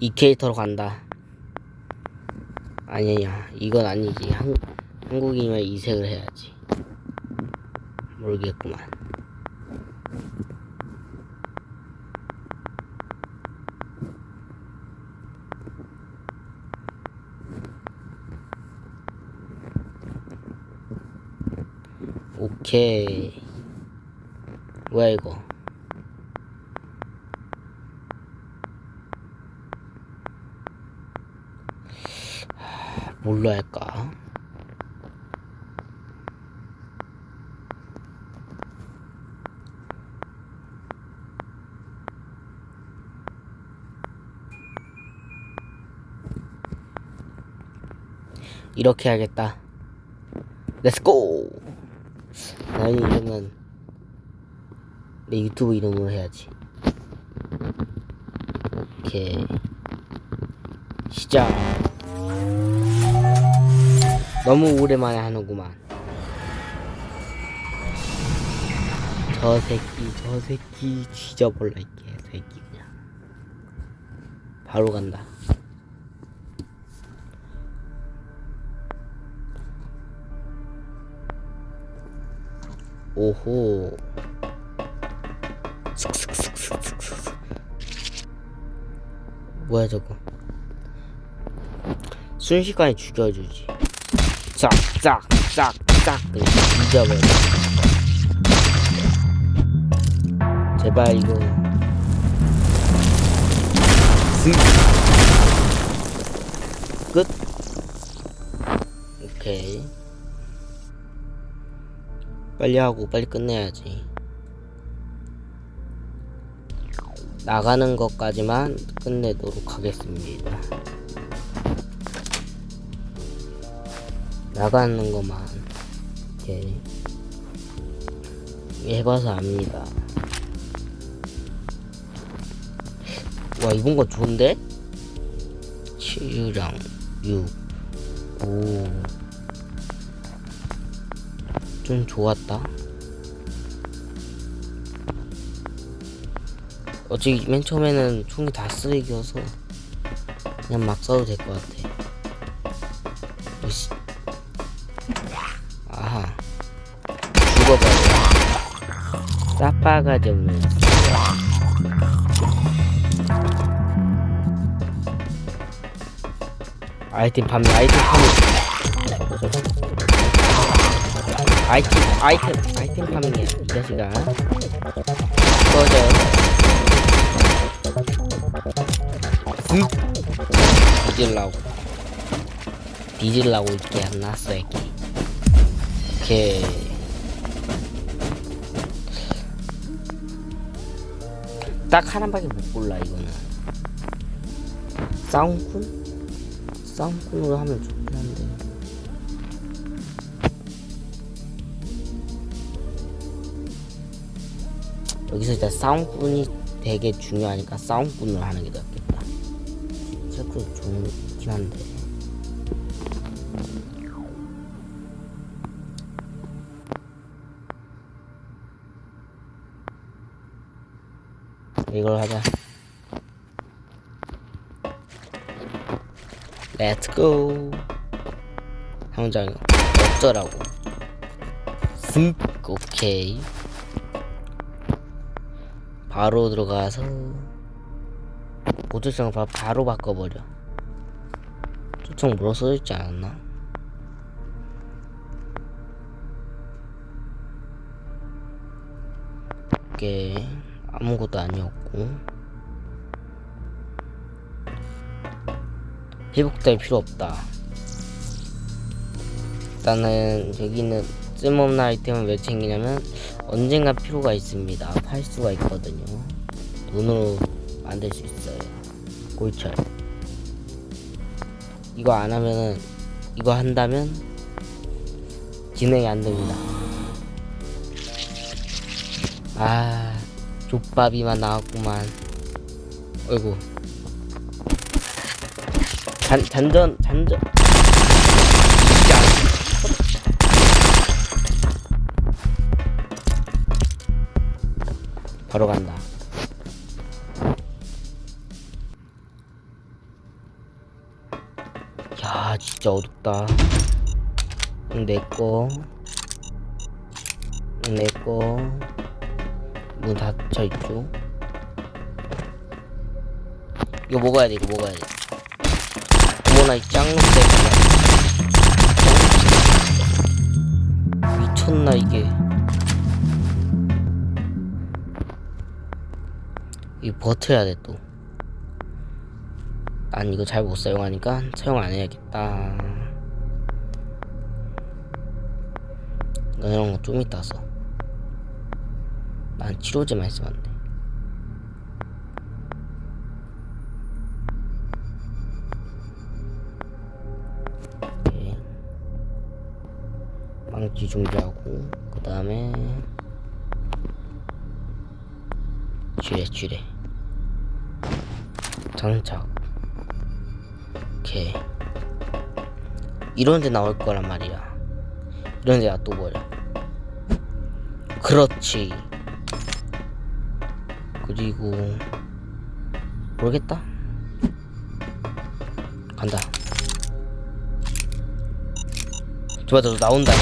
이 캐릭터로 간다. 아니 야, 이건 아니지. 한, 한국인이면 이색을 해야지. 모르겠구만. 오케이. 뭐야 이거? 하, 뭘로 할까? 이렇게 해야겠다. 렛츠고! 나는 이러면 내 유튜브 이름으로 해야지. 오케이. 시작. 너무 오랜만에 하는구만. 저 새끼, 저 새끼 뒤져볼라 이게 새끼 그냥. 바로 간다. 오호. 슥슥슥슥슥슥. 뭐야 저거? 순식간에 죽여주지. 싹, 싹, 싹, 싹, 그냥 뒤져버려. 제발 이거. 슥. 끝. 오케이. 빨리 하고 빨리 끝내야지. 나가는 것까지만 끝내도록 하겠습니다. 나가는 것만 이렇게 해봐서 압니다. 와 이번 거 좋은데? 7랑 6 5좀 좋았다. 어차피 맨 처음에는 총이 다 쓰레기여서 그냥 막 써도 될 것 같아. 빠가지 없는. 아이템 판매, 아이템 판매. 아이템, 아이템, 아이템 판매야, 이 자식아. 꺼져. 슥! 뒤질라고. 뒤질라고 이렇게 안 났어, 이렇게. 오케이. 딱 하나밖에 못 골라, 이거는. 싸움꾼? 싸움꾼으로 하면 좋긴 한데. 여기서 일단 싸움꾼이 되게 중요하니까 싸움꾼으로 하는 게 낫겠다. 체크 좋긴 한데. 이걸 하자. 렛츠고. 상장이 어쩌라고. 쓱 오케이. 바로 들어가서 바, 바로 바꿔버려. 초청 물어 써있지 않았나? 이게 아무것도 아니었고 회복될 필요 없다. 일단은 여기는 쓸모없는 아이템을 왜 챙기냐면 언젠가 필요가 있습니다. 팔 수가 있거든요. 돈으로 만들 수 있어요. 골철. 이거 안 하면은 이거 한다면 진행이 안 됩니다. 아, 족밥이만 나왔구만. 어이구. 잔, 잔전, 잔전. 바로 간다. 진짜 어둡다. 내꺼. 내꺼. 문 닫혀 있죠. 이거 먹어야 돼, 이거 먹어야 돼. 어머나, 이 짱록새끼야. 짱록새. 미쳤나, 이게. 이 버텨야 돼, 또. 난 이거 잘 못 사용하니까 사용 안 해야겠다. 이런 거 좀 이따 써. 난 치료제만 있으면 안 돼. 오케이. 망치 준비하고 그 다음에 쥐레 쥐레 장착 오케이. 이런 데 나올 거란 말이야. 이런 데 놔둬버려 그렇지 그리고 모르겠다. 간다. 좋아 너 나온다.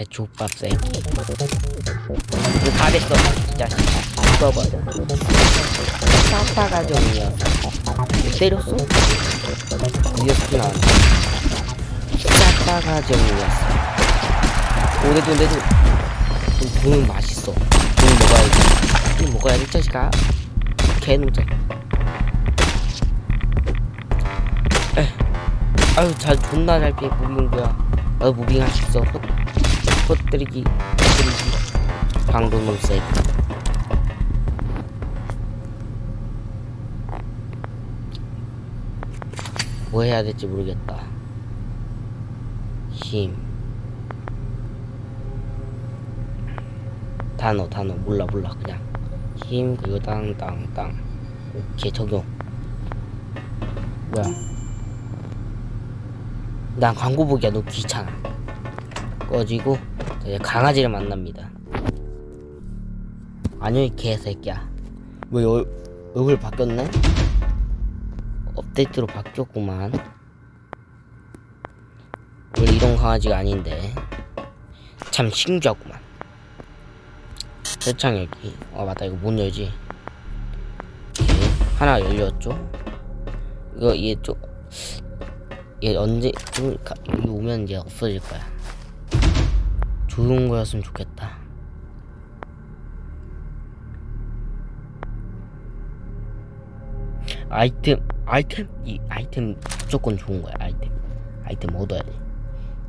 해 족밥 새끼 다 됐어 이 자식 써버려. 싸다가 좀이야 때렸어? 이겼구나 싸다가 좀이었어. 오 내도 돈은 맛있어. 돈 먹어야지 돈 먹어야지 이 자식아 에 아유 잘 존나 잘 피해 무빙구야 나도 무빙 할수 있어 헛, 헛뜨리기 방도놈 새끼 뭐 해야 될지 모르겠다. 힘. 단어, 단어. 몰라, 몰라. 그냥. 힘, 그리고 땅, 땅, 땅. 오케이, 적용. 뭐야. 난 광고 보기가 너무 귀찮아. 꺼지고, 이제 강아지를 만납니다. 아니요, 이 개새끼야. 왜 얼, 얼굴 바뀌었네? 업데이트로 바뀌었구만. 원래 이런 강아지가 아닌데. 참 신기하구만. 세창 여기. 아 맞다 이거 문 열지. 오케이. 하나 열렸죠. 이거 얘 좀. 얘 언제 좀 가- 여기 오면 이제 없어질 거야. 좋은 거였으면 좋겠다. 아이템 아이템 이 아이템 무조건 좋은 거야 아이템 아이템 얻어야 돼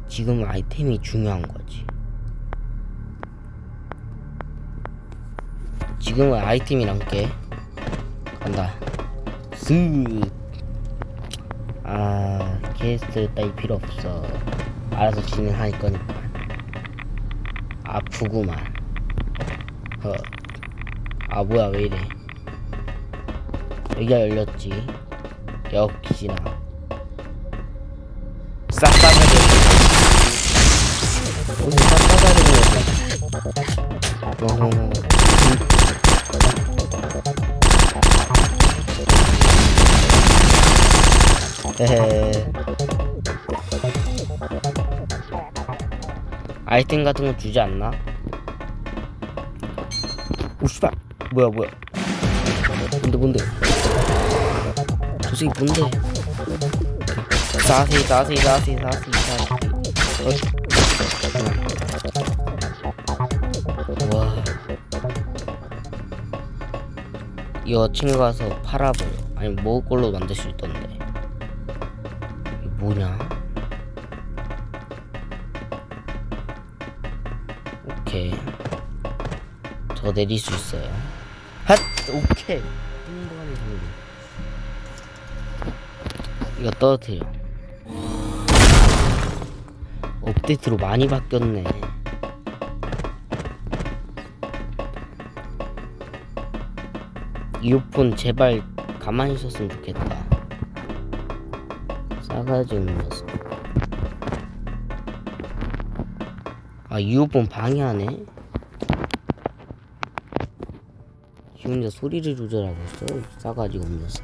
지금 아이템이 중요한 거지 지금은 아이템이랑 게. 간다. 쓱아 게스트 따위 필요 없어. 알아서 진행할 거니까 아프구만. 허 아 뭐야 왜 이래. 여기가 열렸지. 역시나. 싹싸가리. 오늘 싹싸가리. 헤헤. 아이템 같은 거 주지 않나? 오 씨발 뭐야 뭐야 뭔데 뭔데 저 새끼 뭔데 자세히 자세히 자세히 자세히 어? 와 이거 친구 가서 팔아버려 아니 먹을 걸로 만들 수 있던데 뭐냐? 오케이. 저 내릴 수 있어요. 핫! 오케이. 띵동하는 정도 이거 떨어뜨려. 업데이트로 많이 바뀌었네. 이어폰 제발 가만히 있었으면 좋겠다 녀석 아 이어폰 방해하네? 지 혼자 소리를 조절하고 있어? 싸가지 없는 녀석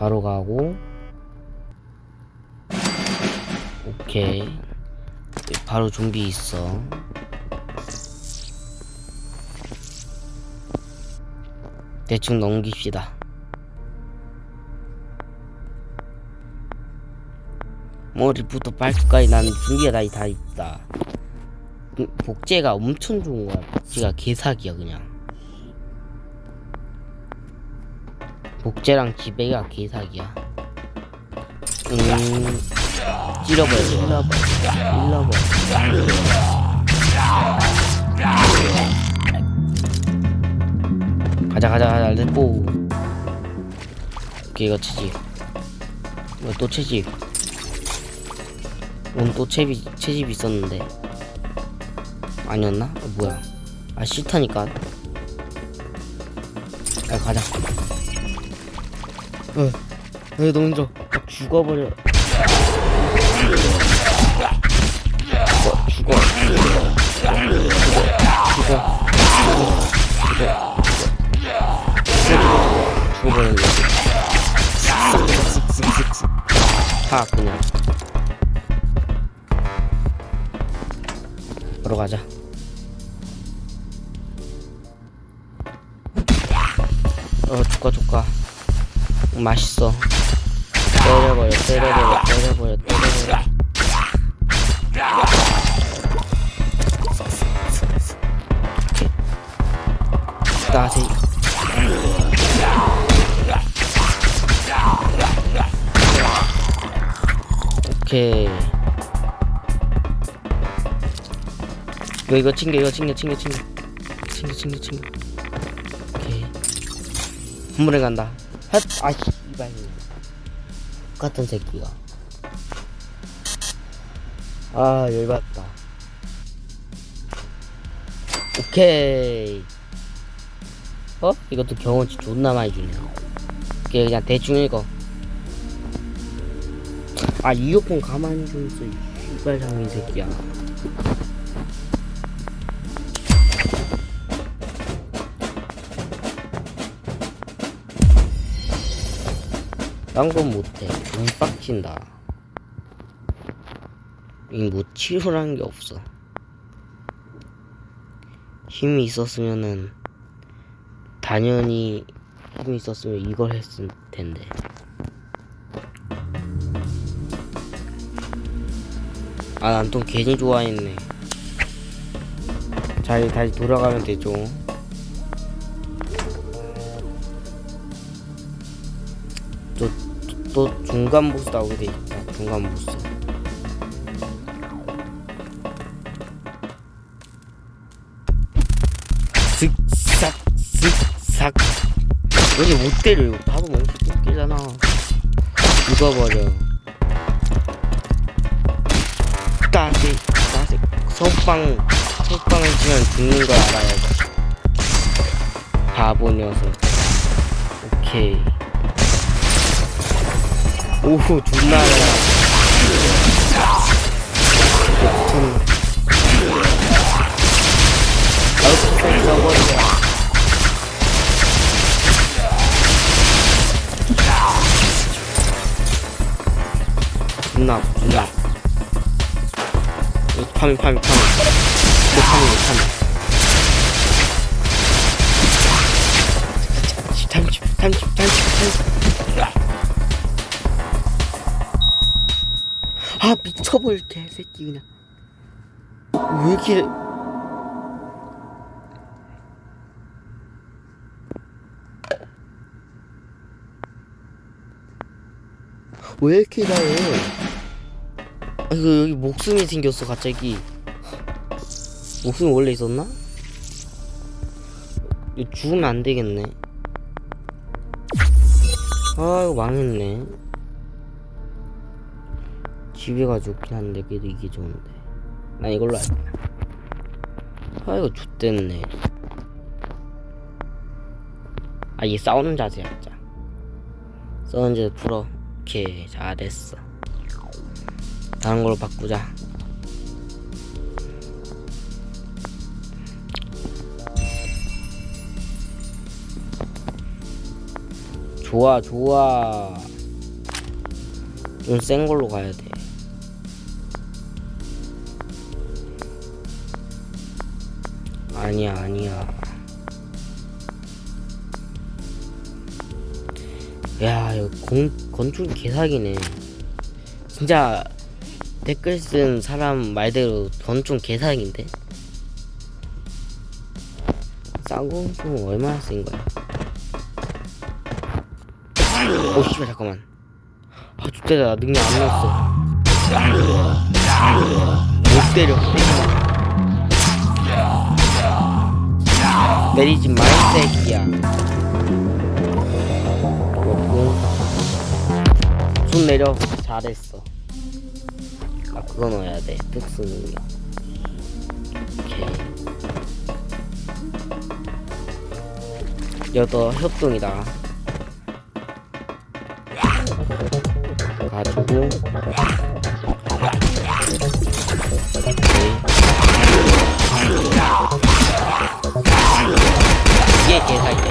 바로 가고. 오케이. 바로 좀비 있어 대충 넘깁시다. 머리부터 발끝까지 나는 준비가 다, 다 있다. 음, 복제가 엄청 좋은 거야 복제가 개사기야 그냥. 복제랑 지배가 개사기야. 음 찔러버려. 찔러버려. 찔러버려 가자 가자 가자 렛고 오케이 이거 채집 이거 또 채집. 오늘 또 채집 채집 있었는데. 아니었나? 어, 뭐야. 아 싫다니까. 아 가자. 어, 어 너무 힘들어. 아, 죽어버려. 죽어 죽어. 죽어 죽어. 죽어 죽어 버렸네 쓱쓱쓱쓱쓱 하 그냥. 바로 가자. 어 조까 조까 맛있어. 때려버려 때려버려 때려버려 때려버려. 오케 오케이. 이거 이거 챙겨 이거 챙겨 챙겨 챙겨. 챙겨 챙겨 챙겨. 오케이. 한 번에 간다. 핫 아씨 이발. 똑같은 새끼가. 아 열받다. 오케이. 어? 이것도 경험치 존나 많이 주네요 오케이 그냥 대충 읽어 아 이어폰 가만히 좀 있어 이 씨발장이 새끼야. 딴건 못해. 너무 빡친다. 이뭐 치료라는 게 없어. 힘이 있었으면은 당연히 힘이 있었으면 이걸 했을 텐데 아 난 또 괜히 좋아했네. 잘 다시 돌아가면 되죠. 또, 또, 또 중간 보스 나오게 돼 있다. 중간 보스. 슥싹 슥싹 왜 이렇게 못 때려? 이거 바보 멍청 웃기잖아. 죽어버려 따식 따식 석방 석방을 치면 죽는 걸 알아야지 바보 녀석. 오케이. 오호 존나 아웃 파밍 파밍 파밍 이거 파밍 이거 파밍 탐집 탐집 탐집 탐집 아 미쳐볼 개새끼 그냥. 왜 이렇게 왜 이렇게 나해 아 이거 여기 목숨이 생겼어 갑자기. 목숨이 원래 있었나? 이거 죽으면 안 되겠네. 아 이거 망했네. 집에가 좋긴 한데 그래도 이게 좋은데. 난 이걸로 할게. 아 이거 X됐네. 아 이게 싸우는 자세야 진짜. 싸우는 자세 풀어. 오케이 잘했어 다른 걸로 바꾸자 좋아 좋아 좀 센 걸로 가야 돼. 아니야, 아니야. 야, 이거 건, 건축 개사기네. 진짜 댓글 쓴 사람 말대로 건축 개사기인데? 쌍공총 얼마나 쓴 거야? 오, 씨발, 잠깐만. 아, 죽대다. 나 능력 안 넣었어. 못 때려. 때리지 마. 새끼야. 그렇고. 손 내려. 잘했어. 아, 그거 넣어야 돼. 특수. 오케이. 여더 협동이다. 가지고. 이게 개사기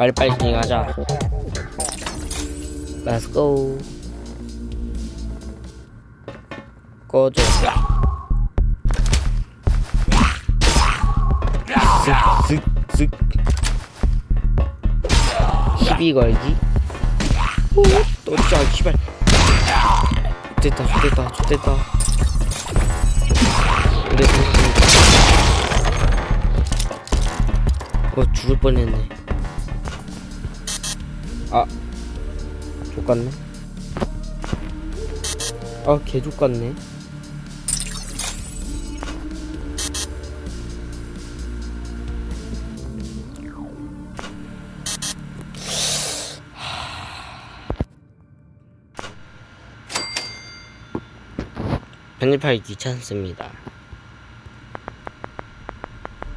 빨리 빨리 진행하자. Let's go. 꺼져. 쓱쓱쓱 시비 걸기? 오, 또 진짜 씨발. 됐다 됐다 됐다. 근데 어 죽을 뻔했네 같네 아 개 족 같네 편집하기 귀찮습니다.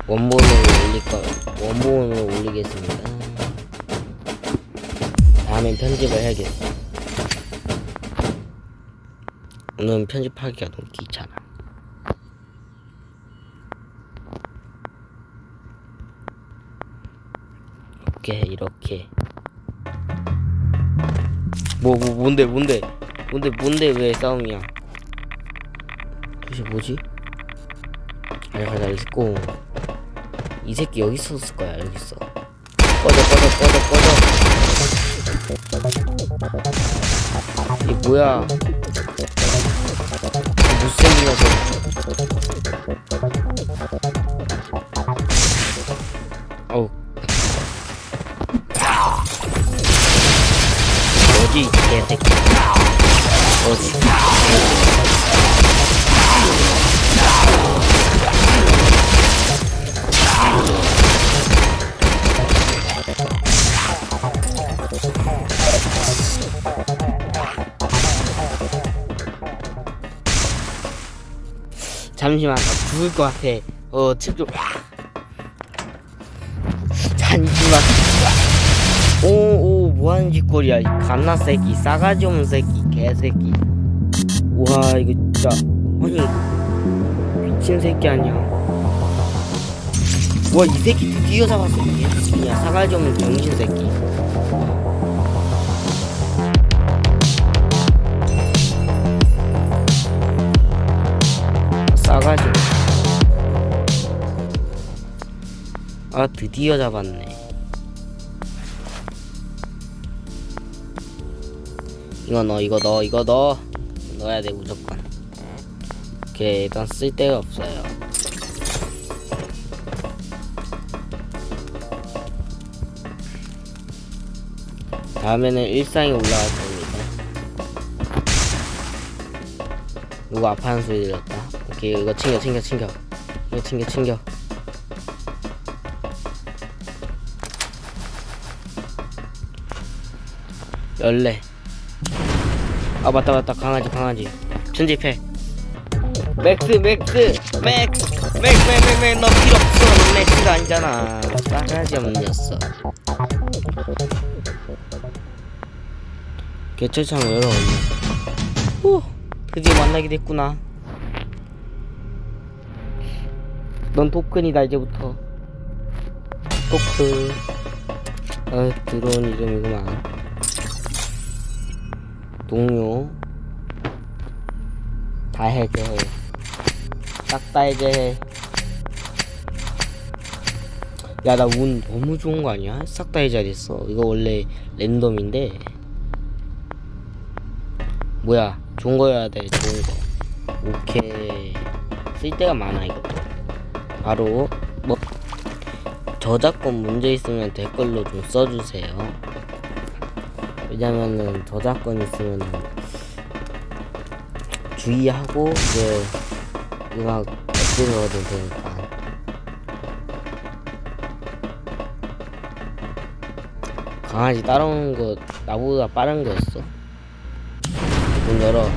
원본으로 올릴 거, 원본으로 올리겠습니다. 다음엔 편집을 해야겠어. 오늘은 편집하기가 너무 귀찮아. 이렇게, 이렇게. 뭐, 뭐, 뭔데, 뭔데? 뭔데, 뭔데, 왜 싸움이야? 도대체 뭐지? 아니 가자 있고 이 새끼 여기 있었을 거야 여기 있어 이게 뭐야? 녀석 어우 어디 이 개새끼? 어디 잠시만 나 죽을 것 같아. 어 책좀 잠시만 오오 뭐하는 짓거리야. 이 갓나 새끼 싸가지 없는 새끼 개새끼. 와 이거 진짜. 아니 미친 새끼 아니야. 와 이 새끼 드디어 잡았어. 이 새끼야. 싸가지 없는 정신 새끼 싸가지 아 드디어 잡았네. 이거 넣어 이거 넣어 이거 넣어. 넣어야 돼 무조건. 오케이 일단 쓸데가 없어요. 다음에는 일상이 올라갈 겁니다. 누구 아파하는 소리 들렸다 오케이 이거 챙겨 챙겨 챙겨. 이거 챙겨 챙겨. 열래 아 맞다 맞다. 강아지 강아지. 편집해. 맥스 맥스 맥스. 맥스 맥스 맥스 너 필요 없어. 너 맥스가 아니잖아. 싸가지 없는 녀석. 개체창 열어 후 드디어 만나게 됐구나 넌 토큰이다 이제부터. 토크 아 들어온 이름이구만 동료 다 해제해. 싹다 해제해. 야 나 운 너무 좋은 거 아니야? 싹 다 해제됐어. 이거 원래 랜덤인데. 뭐야 좋은 거여야 돼 좋은 거. 오케이. 쓸 데가 많아 이것도 바로 뭐 저작권 문제 있으면 댓글로 좀 써주세요. 왜냐면은 저작권 있으면은 주의하고 이제 음악 없애줘도 되니까. 강아지 따라오는 거 나보다 빠른 거였어? 문 열어.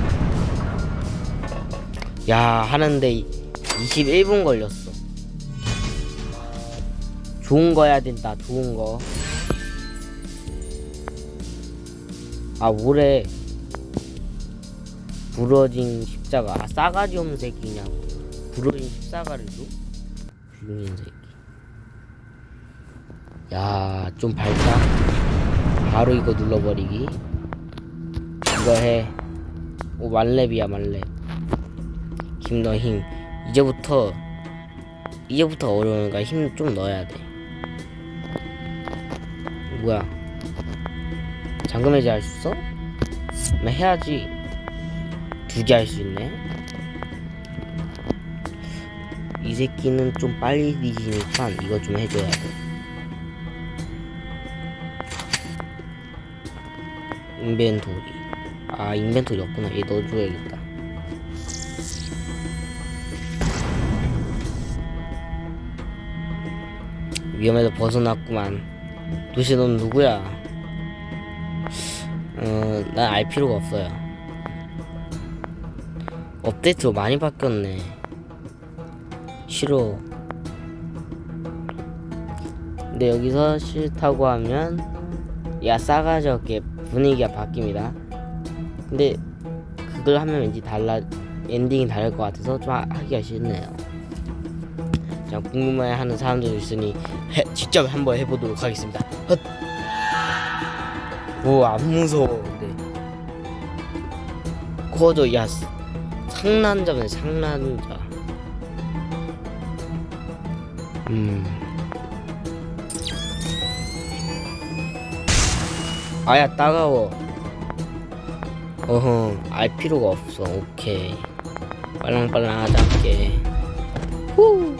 야 하는데 21분 걸렸어 좋은 거 해야 된다 좋은 거. 아 뭐래 부러진 십자가 아 싸가지 없는 새끼냐고. 부러진 십자가를 줘? 죽인 새끼. 야 좀 밝다 바로 이거 눌러버리기. 이거 해오 만렙 힘 넣어 힘. 이제부터 이제부터 어려우니까 힘 좀 넣어야 돼 뭐야? 잠금 해제 할 수 있어? 그럼 해야지. 두 개 할 수 있네. 이 새끼는 좀 빨리 뒤지니까 이거 좀 해줘야 돼. 인벤토리. 아 인벤토리 없구나. 얘 넣어줘야겠다. 위험해서 벗어났구만 도시 넌 누구야 어, 난 알 필요가 없어요. 업데이트로 많이 바뀌었네. 싫어. 근데 여기서 싫다고 하면 야 싸가지 없게 분위기가 바뀝니다. 근데 그걸 하면 왠지 달라 엔딩이 다를 것 같아서 좀 하, 하기가 싫네요. 자 궁금해하는 사람들도 있으니 해, 직접 한번 해보도록 하겠습니다. 헛. 뭐안 무서워. 근데 꺼져 야 상남자네 상남자. 음. 아야 따가워. 어허 알 필요가 없어. 오케이. 빨랑빨랑 하자 할게 후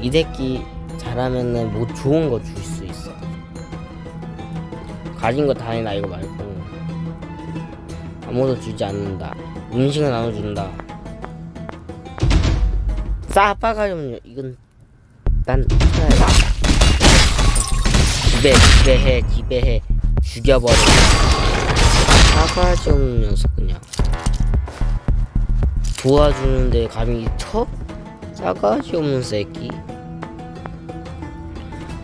이 새끼 잘하면은 뭐 좋은 거 줄 수 있어. 가진 거 다 해나 이거 말고 아무도 주지 않는다. 음식은 나눠준다. 싸빠가면 이건 난 쳐야 집에 집에 해 집에 해 죽여버려. 싸가지 없는 녀석 그냥 도와주는데 감히 쳐? 싸가지 없는 새끼.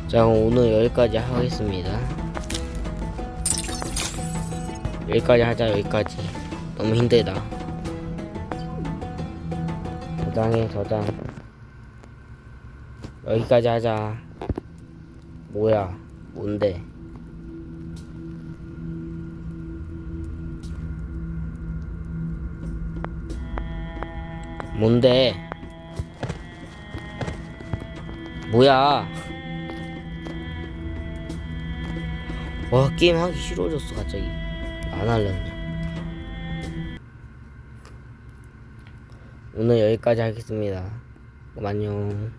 자 오늘 여기까지 하겠습니다. 여기까지 하자 여기까지. 너무 힘들다. 저장해 저장. 여기까지 하자. 뭐야 뭔데? 뭔데? 뭐야 와 게임 하기 싫어졌어 갑자기. 안 할래 그냥. 오늘 여기까지 하겠습니다. 그럼 안녕